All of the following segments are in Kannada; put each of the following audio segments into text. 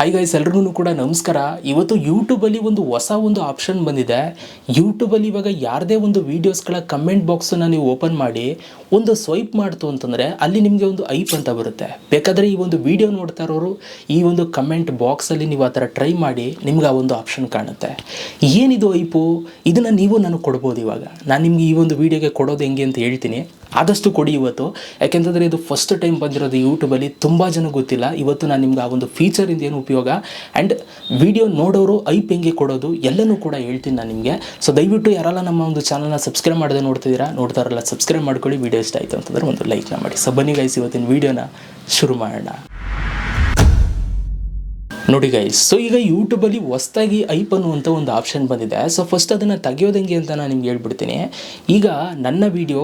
ಹಾಯ್ ಗೈಸ್ ಎಲ್ರಿಗೂ ಕೂಡ ನಮಸ್ಕಾರ. ಇವತ್ತು ಯೂಟ್ಯೂಬಲ್ಲಿ ಒಂದು ಹೊಸ ಒಂದು ಆಪ್ಷನ್ ಬಂದಿದೆ. ಯೂಟ್ಯೂಬಲ್ಲಿ ಇವಾಗ ಯಾರದೇ ಒಂದು ವೀಡಿಯೋಸ್ಗಳ ಕಮೆಂಟ್ ಬಾಕ್ಸನ್ನು ನೀವು ಓಪನ್ ಮಾಡಿ, ಒಂದು ಸ್ವೈಪ್ ಮಾಡ್ತು ಅಂತಂದರೆ ಅಲ್ಲಿ ನಿಮಗೆ ಒಂದು ಐಪ್ ಅಂತ ಬರುತ್ತೆ. ಬೇಕಾದರೆ ಈ ಒಂದು ವಿಡಿಯೋ ನೋಡ್ತಾ ಇರೋರು ಈ ಒಂದು ಕಮೆಂಟ್ ಬಾಕ್ಸಲ್ಲಿ ನೀವು ಆ ಥರ ಟ್ರೈ ಮಾಡಿ, ನಿಮ್ಗೆ ಆ ಒಂದು ಆಪ್ಷನ್ ಕಾಣುತ್ತೆ. ಏನಿದು ಐಪು? ಇದನ್ನು ನೀವು ನಾನು ಕೊಡ್ಬೋದು ಇವಾಗ. ನಾನು ನಿಮ್ಗೆ ಈ ಒಂದು ವಿಡಿಯೋಗೆ ಕೊಡೋದು ಹೆಂಗೆ ಅಂತ ಹೇಳ್ತೀನಿ. ಆದಷ್ಟು ಕೊಡಿ ಇವತ್ತು. ಯಾಕೆಂತಂದರೆ ಇದು ಫಸ್ಟ್ ಟೈಮ್ ಬಂದಿರೋದು ಯೂಟ್ಯೂಬಲ್ಲಿ ತುಂಬ ಜನ ಗೊತ್ತಿಲ್ಲ. ಇವತ್ತು ನಾನು ನಿಮ್ಗೆ ಆ ಒಂದು ಫೀಚರಿಂದ ಏನು ಉಪಯೋಗ? ಆ್ಯಂಡ್ ವಿಡಿಯೋ ನೋಡೋರು ಐಪ್ ಹೆಂಗೆ ಕೊಡೋದು? ಎಲ್ಲನೂ ಕೂಡ ಹೇಳ್ತೀನಿ ನಾನು ನಿಮಗೆ. ಸೊ ದಯವಿಟ್ಟು ಯಾರಲ್ಲ ನಮ್ಮ ಒಂದು ಚಾನಲ್ನ ಸಬ್ಸ್ಕ್ರೈಬ್ ಮಾಡದೆ ನೋಡ್ತಿದ್ದೀರಾ ನೋಡ್ತಾರಲ್ಲ ಸಬ್ಸ್ಕ್ರೈಬ್ ಮಾಡ್ಕೊಳ್ಳಿ. ವಿಡಿಯೋ ಇಷ್ಟ ಆಯಿತು ಅಂತಂದ್ರೆ ಒಂದು ಲೈಕ್ನ ಮಾಡಿ. ಸೊ ಬನ್ನಿ ಗೈಸ್ ಇವತ್ತಿನ ವಿಡಿಯೋನ ಶುರು ಮಾಡೋಣ. ನೋಡಿ ಗೈಸ್ ಸೊ ಈಗ ಯೂಟ್ಯೂಬಲ್ಲಿ ಹೊಸ್ದಾಗಿ ಐಪ್ ಅನ್ನುವಂಥ ಒಂದು ಆಪ್ಷನ್ ಬಂದಿದೆ. ಸೊ ಫಸ್ಟ್ ಅದನ್ನು ತೆಗೆಯೋದಂಗೆ ಅಂತ ನಾನು ನಿಮ್ಗೆ ಹೇಳ್ಬಿಡ್ತೀನಿ. ಈಗ ನನ್ನ ವಿಡಿಯೋ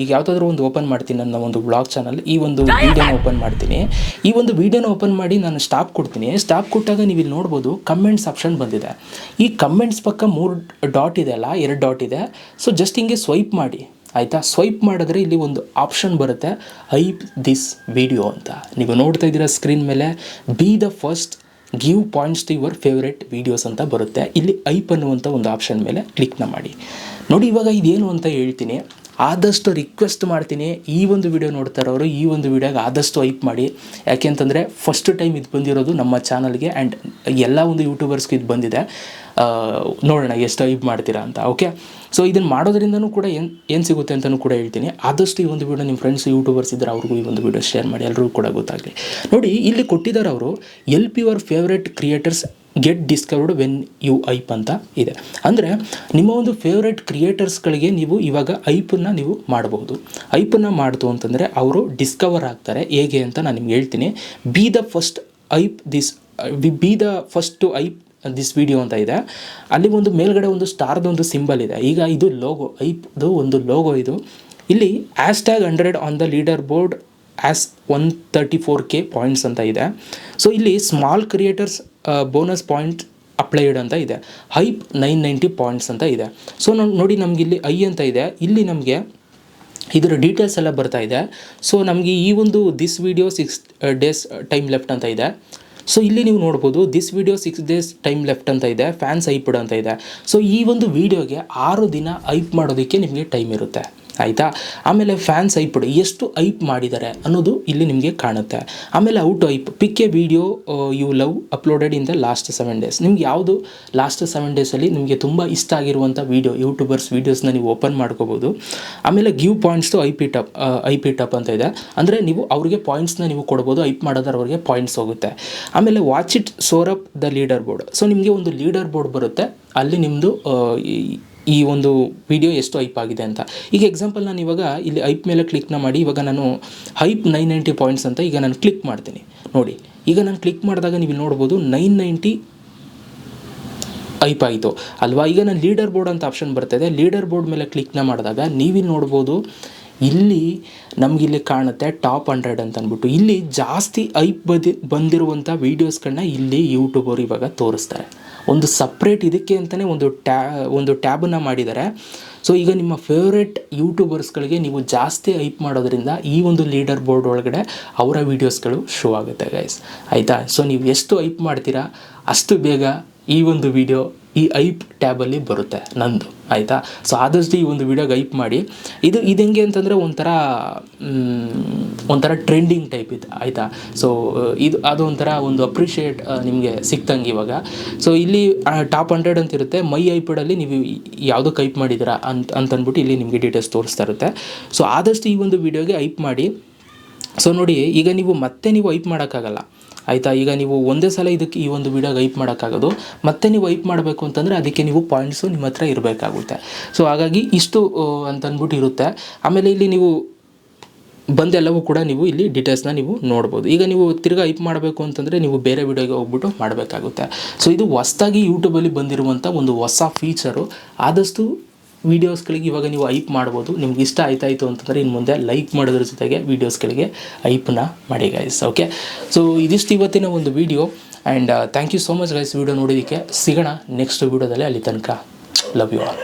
ಈಗ ಯಾವುದಾದ್ರೂ ಒಂದು ಓಪನ್ ಮಾಡ್ತೀನಿ ನನ್ನ ಒಂದು ಬ್ಲಾಗ್ ಚಾನಲ್ ಈ ಒಂದು ವಿಡಿಯೋನ ಓಪನ್ ಮಾಡ್ತೀನಿ. ಈ ಒಂದು ವಿಡಿಯೋನ ಓಪನ್ ಮಾಡಿ ನಾನು ಸ್ಟಾಪ್ ಕೊಡ್ತೀನಿ. ಸ್ಟಾಪ್ ಕೊಟ್ಟಾಗ ನೀವು ಇಲ್ಲಿ ನೋಡ್ಬೋದು ಕಮೆಂಟ್ಸ್ ಆಪ್ಷನ್ ಬಂದಿದೆ. ಈ ಕಮೆಂಟ್ಸ್ ಪಕ್ಕ ಮೂರು ಡಾಟ್ ಇದೆ ಅಲ್ಲ ಎರಡು ಡಾಟ್ ಇದೆ. ಸೊ ಜಸ್ಟ್ ಹಿಂಗೆ ಸ್ವೈಪ್ ಮಾಡಿ ಆಯಿತಾ? ಸ್ವೈಪ್ ಮಾಡಿದ್ರೆ ಇಲ್ಲಿ ಒಂದು ಆಪ್ಷನ್ ಬರುತ್ತೆ ಐಪ್ ದಿಸ್ ವಿಡಿಯೋ ಅಂತ. ನೀವು ನೋಡ್ತಾ ಇದ್ದೀರಾ ಸ್ಕ್ರೀನ್ ಮೇಲೆ. Be the first give points to your favourite videos ಅಂತ ಬರುತ್ತೆ. ಇಲ್ಲಿ ಐಪ್ ಅನ್ನುವಂಥ ಒಂದು ಆಪ್ಷನ್ ಮೇಲೆ ಕ್ಲಿಕ್ನ ಮಾಡಿ. ನೋಡಿ ಇವಾಗ ಇದೇನು ಅಂತ ಹೇಳ್ತೀನಿ. ಆದಷ್ಟು ರಿಕ್ವೆಸ್ಟ್ ಮಾಡ್ತೀನಿ, ಈ ಒಂದು ವಿಡಿಯೋ ನೋಡ್ತಾ ಇರೋರು, ಈ ಒಂದು ವಿಡಿಯೋಗೆ ಆದಷ್ಟು ಐಪ್ ಮಾಡಿ. ಯಾಕೆ ಅಂತಂದರೆ ಫಸ್ಟ್ ಟೈಮ್ ಇದು ಬಂದಿರೋದು ನಮ್ಮ ಚಾನಲ್ಗೆ ಆ್ಯಂಡ್ ಎಲ್ಲ ಒಂದು ಯೂಟ್ಯೂಬರ್ಸ್ಗೆ ಇದು ಬಂದಿದೆ. ನೋಡೋಣ ಎಷ್ಟು ಐಪ್ ಮಾಡ್ತೀರಾ ಅಂತ ಓಕೆ ಸೊ ಇದನ್ನು ಮಾಡೋದ್ರಿಂದನೂ ಕೂಡ ಏನು ಏನು ಸಿಗುತ್ತೆ ಅಂತಲೂ ಕೂಡ ಹೇಳ್ತೀನಿ. ಆದಷ್ಟು ಈ ಒಂದು ವಿಡಿಯೋ ನಿಮ್ಮ ಫ್ರೆಂಡ್ಸ್ ಯೂಟ್ಯೂಬರ್ಸ್ ಇದ್ದರೆ ಅವ್ರಿಗೂ ಈ ಒಂದು ವಿಡಿಯೋ ಶೇರ್ ಮಾಡಿ ಎಲ್ಲರಿಗೂ ಕೂಡ ಗೊತ್ತಾಗಲಿ. ನೋಡಿ, ಇಲ್ಲಿ ಕೊಟ್ಟಿದ್ದಾರೆ ಅವರು L P your favourite creators get discovered when you hype ಅಂತ ಇದೆ. ಅಂದರೆ ನಿಮ್ಮ ಒಂದು ಫೇವ್ರೆಟ್ ಕ್ರಿಯೇಟರ್ಸ್ಗಳಿಗೆ ನೀವು ಇವಾಗ ಐಪನ್ನು ನೀವು ಮಾಡಬಹುದು. ಐಪನ್ನು ಮಾಡಿತು ಅಂತಂದರೆ ಅವರು ಡಿಸ್ಕವರ್ ಆಗ್ತಾರೆ. ಹೇಗೆ ಅಂತ ನಾನು ನಿಮ್ಗೆ ಹೇಳ್ತೀನಿ. Be the first hype this be the first to hype this video ಅಂತ ಇದೆ. ಅಲ್ಲಿ ಒಂದು ಮೇಲ್ಗಡೆ ಒಂದು ಸ್ಟಾರ್ದು ಒಂದು ಸಿಂಬಲ್ ಇದೆ. ಈಗ ಇದು ಲೋಗೋ ಐಪ್ದು ಒಂದು ಲೋಗೋ ಇದು. ಇಲ್ಲಿ hashtag hundred on the leaderboard as one thirty four K points ಅಂತ ಇದೆ. ಸೊ ಇಲ್ಲಿ small creators bonus point applied ಅಂತ ಇದೆ. ಹೈಪ್ ನೈನ್ ನೈಂಟಿ ಪಾಯಿಂಟ್ಸ್ ಅಂತ ಇದೆ. ಸೊ ನಾವು ನೋಡಿ ನಮಗಿಲ್ಲಿ ಐ ಅಂತ ಇದೆ. ಇಲ್ಲಿ ನಮಗೆ ಇದರ ಡೀಟೇಲ್ಸ್ ಎಲ್ಲ ಬರ್ತಾ ಇದೆ. ಸೊ ನಮಗೆ ಈ ಒಂದು this video six days time left ಅಂತ ಇದೆ. ಸೊ ಇಲ್ಲಿ ನೀವು ನೋಡ್ಬೋದು this video six days time left ಅಂತ ಇದೆ. ಫ್ಯಾನ್ಸ್ ಐಪ್ಡ್ ಅಂತ ಇದೆ. ಸೊ ಈ ಒಂದು ವಿಡಿಯೋಗೆ ಆರು ದಿನ ಐಪ್ ಮಾಡೋದಕ್ಕೆ ನಿಮಗೆ ಟೈಮ್ ಇರುತ್ತೆ. ಆಯಿತಾ? ಆಮೇಲೆ ಫ್ಯಾನ್ಸ್ ಐಪ್ ಎಷ್ಟು ಐಪ್ ಮಾಡಿದ್ದಾರೆ ಅನ್ನೋದು ಇಲ್ಲಿ ನಿಮಗೆ ಕಾಣುತ್ತೆ. ಆಮೇಲೆ out hype pick a video you love uploaded in the last seven days ನಿಮ್ಗೆ ಯಾವುದು ಲಾಸ್ಟ್ ಸೆವೆನ್ ಡೇಸಲ್ಲಿ ನಿಮಗೆ ತುಂಬ ಇಷ್ಟ ಆಗಿರುವಂಥ ವೀಡಿಯೋ ಯೂಟ್ಯೂಬರ್ಸ್ ವೀಡಿಯೋಸ್ನ ನೀವು ಓಪನ್ ಮಾಡ್ಕೋಬೋದು. ಆಮೇಲೆ give points to hype up hype up ಅಂತ ಇದೆ. ಅಂದರೆ ನೀವು ಅವ್ರಿಗೆ ಪಾಯಿಂಟ್ಸ್ನ ನೀವು ಕೊಡ್ಬೋದು ಐಪ್ ಮಾಡೋದ್ರ ಅವ್ರಿಗೆ ಪಾಯಿಂಟ್ಸ್ ಹೋಗುತ್ತೆ. ಆಮೇಲೆ watch it soar up the leaderboard so ನಿಮಗೆ ಒಂದು ಲೀಡರ್ ಬೋರ್ಡ್ ಬರುತ್ತೆ. ಅಲ್ಲಿ ನಿಮ್ಮದು ಈ ಒಂದು ವಿಡಿಯೋ ಎಷ್ಟು ಐಪ್ ಆಗಿದೆ ಅಂತ. ಈಗ ಎಕ್ಸಾಂಪಲ್ ನಾನು ಇವಾಗ ಇಲ್ಲಿ ಐಪ್ ಮೇಲೆ ಕ್ಲಿಕ್ನ ಮಾಡಿ, ಇವಾಗ ನಾನು ಹೈಪ್ ನೈನ್ ನೈಂಟಿ ಪಾಯಿಂಟ್ಸ್ ಅಂತ ಈಗ ನಾನು ಕ್ಲಿಕ್ ಮಾಡ್ತೀನಿ. ನೋಡಿ, ಈಗ ನಾನು ಕ್ಲಿಕ್ ಮಾಡಿದಾಗ ನೀವು ನೋಡ್ಬೋದು ನೈನ್ ನೈಂಟಿ ಐಪ್ ಆಯಿತು. ಅಲ್ವಾ? ಈಗ ನಾನು ಲೀಡರ್ ಬೋರ್ಡ್ ಅಂತ ಆಪ್ಷನ್ ಬರ್ತಾಯಿದೆ ಲೀಡರ್ ಬೋರ್ಡ್ ಮೇಲೆ ಕ್ಲಿಕ್ನ ಮಾಡಿದಾಗ ನೀವಿಲ್ಲಿ ನೋಡ್ಬೋದು ಇಲ್ಲಿ ನಮಗಿಲ್ಲಿ ಕಾಣುತ್ತೆ ಟಾಪ್ ಹಂಡ್ರೆಡ್ ಅಂತ ಅಂದ್ಬಿಟ್ಟು ಇಲ್ಲಿ ಜಾಸ್ತಿ ಐಪ್ ಬದಿ ಬಂದಿರುವಂಥ ವೀಡಿಯೋಸ್ಗಳನ್ನ ಇಲ್ಲಿ ಯೂಟ್ಯೂಬರು ಇವಾಗ ತೋರಿಸ್ತಾರೆ. ಒಂದು ಸಪ್ರೇಟ್ ಇದಕ್ಕೆ ಅಂತಲೇ ಒಂದು ಟ್ಯಾ, ಒಂದು ಟ್ಯಾಬನ್ನು ಮಾಡಿದ್ದಾರೆ. ಸೊ ಈಗ ನಿಮ್ಮ ಫೇವ್ರೆಟ್ ಯೂಟ್ಯೂಬರ್ಸ್ಗಳಿಗೆ ನೀವು ಜಾಸ್ತಿ ಐಪ್ ಮಾಡೋದ್ರಿಂದ ಈ ಒಂದು ಲೀಡರ್ ಬೋರ್ಡ್ ಒಳಗಡೆ ಅವರ ವೀಡಿಯೋಸ್ಗಳು ಶೋ ಆಗುತ್ತೆ ಗೈಸ್. ಆಯಿತಾ? ಸೊ ನೀವು ಎಷ್ಟು ಐಪ್ ಮಾಡ್ತೀರಾ ಅಷ್ಟು ಬೇಗ ಈ ಒಂದು ವಿಡಿಯೋ ಈ ಐಪ್ ಟ್ಯಾಬಲ್ಲಿ ಬರುತ್ತೆ ನಂದು, ಆಯಿತಾ? ಸೊ ಆದಷ್ಟು ಈ ಒಂದು ವಿಡಿಯೋಗೆ ಐಪ್ ಮಾಡಿ. ಇದು ಇದು ಹೆಂಗೆ ಅಂತಂದರೆ ಒಂಥರ ಒಂಥರ ಟ್ರೆಂಡಿಂಗ್ ಟೈಪ್ ಇದೆ, ಆಯಿತಾ? ಸೊ ಇದು, ಅದು ಒಂಥರ ಒಂದು ಅಪ್ರಿಷಿಯೇಟ್ ನಿಮಗೆ ಸಿಕ್ತಂಗೆ ಇವಾಗ. ಸೊ ಇಲ್ಲಿ ಟಾಪ್ ಹಂಡ್ರೆಡ್ ಅಂತ ಇರುತ್ತೆ. ಮೈ ಐಪಿಡಲ್ಲಿ ನೀವು ಯಾವುದಕ್ಕೆ ಐಪ್ ಮಾಡಿದ್ದೀರಾ ಅಂತ, ಅಂತಂದ್ಬಿಟ್ಟು ಇಲ್ಲಿ ನಿಮಗೆ ಡೀಟೇಲ್ಸ್ ತೋರಿಸ್ತಾ ಇರುತ್ತೆ. ಸೊ ಆದಷ್ಟು ಈ ಒಂದು ವಿಡಿಯೋಗೆ ಐಪ್ ಮಾಡಿ. ಸೊ ನೋಡಿ, ಈಗ ನೀವು ಮತ್ತೆ ನೀವು ಐಪ್ ಮಾಡೋಕ್ಕಾಗಲ್ಲ. ಆಯಿತಾ? ಈಗ ನೀವು ಒಂದೇ ಸಲ ಇದಕ್ಕೆ ಈ ಒಂದು ವಿಡಿಯೋಗೆ ಐಪ್ ಮಾಡೋಕ್ಕಾಗೋದು. ಮತ್ತೆ ನೀವು ಐಪ್ ಮಾಡಬೇಕು ಅಂತಂದರೆ ಅದಕ್ಕೆ ನೀವು ಪಾಯಿಂಟ್ಸು ನಿಮ್ಮ ಹತ್ರ ಇರಬೇಕಾಗುತ್ತೆ. ಸೊ ಹಾಗಾಗಿ ಇಷ್ಟು ಅಂತಂದ್ಬಿಟ್ಟು ಇರುತ್ತೆ. ಆಮೇಲೆ ಇಲ್ಲಿ ನೀವು ಬಂದೆಲ್ಲವೂ ಕೂಡ ನೀವು ಇಲ್ಲಿ ಡೀಟೇಲ್ಸ್ನ ನೀವು ನೋಡ್ಬೋದು. ಈಗ ನೀವು ತಿರ್ಗಾ ಐಪ್ ಮಾಡಬೇಕು ಅಂತಂದರೆ ನೀವು ಬೇರೆ ವಿಡಿಯೋಗೆ ಹೋಗ್ಬಿಟ್ಟು ಮಾಡಬೇಕಾಗುತ್ತೆ. ಸೊ ಇದು ಹೊಸ್ದಾಗಿ ಯೂಟ್ಯೂಬಲ್ಲಿ ಬಂದಿರುವಂಥ ಒಂದು ಹೊಸ ಫೀಚರು ಆದಷ್ಟು ವೀಡಿಯೋಸ್ಗಳಿಗೆ ಇವಾಗ ನೀವು ಐಪ್ ಮಾಡ್ಬೋದು. ನಿಮ್ಗೆ ಇಷ್ಟ ಆಯ್ತಾಯಿತು ಅಂತಂದರೆ ಇನ್ನು ಮುಂದೆ ಲೈಕ್ ಮಾಡೋದ್ರ ಜೊತೆಗೆ ವೀಡಿಯೋಸ್ಗಳಿಗೆ ಐಪನ್ನ ಮಾಡಿ ಗೈಸ್ ಓಕೆ ಸೊ ಇದಿಷ್ಟು ಇವತ್ತಿನ ಒಂದು video and thank you so much guys video ನೋಡೋದಕ್ಕೆ ಸಿಗೋಣ ನೆಕ್ಸ್ಟ್ ವೀಡಿಯೋದಲ್ಲಿ ಅಲ್ಲಿ ತನಕ. Love you all